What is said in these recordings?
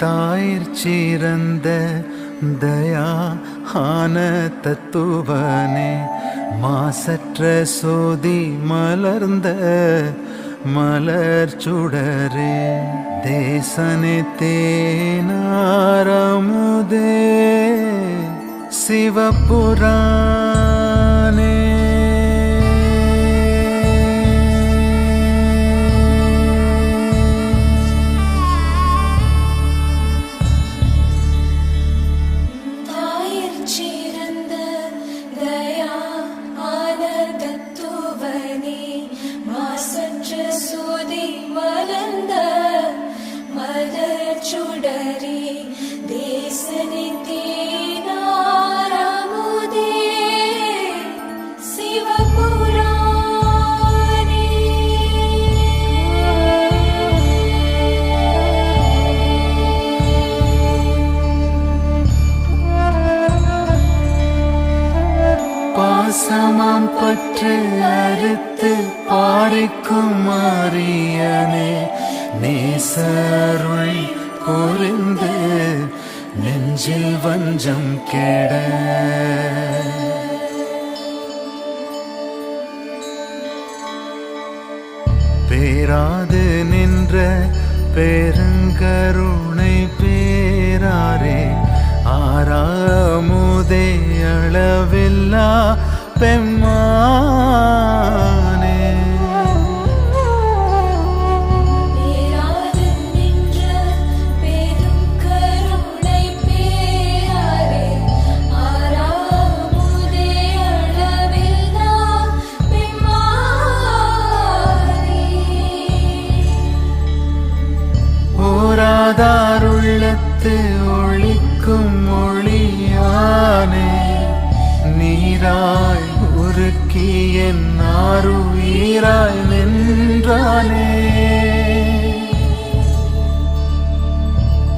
தாயிற் சிறந்த தயா ஆன தத்துவனே மாசற்ற சோதி மலர்ந்த மலர் சுடரே தேசனே தேனாரமுதே சிவபுராணே மாசற்ற சோதி மலர்ந்த பாசமாம் பற்று அறுத்து பாரிக்கும் மாறியனே நேசருள் புரிந்து நெஞ்சில் வஞ்சம் கெட. பேராது நின்ற பெருங்கருணை பேராரே. ஆறாமுதே அளவில்லா பெம்மானே ஓராதாருள்ளத்து ஒளிக்கும் ஒளியானே நீராய் உருக்கி என் ஆறுயிராய் நின்றானே.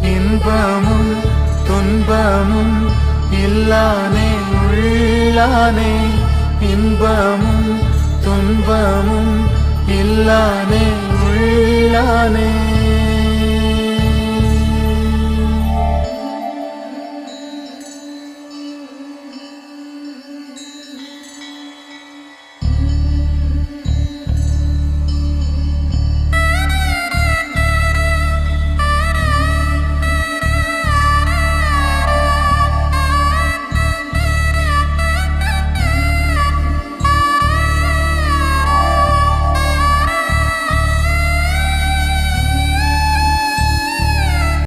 இன்பமும் துன்பமும் இல்லானே உள்ளானே. இன்பமும் துன்பமும் இல்லானே.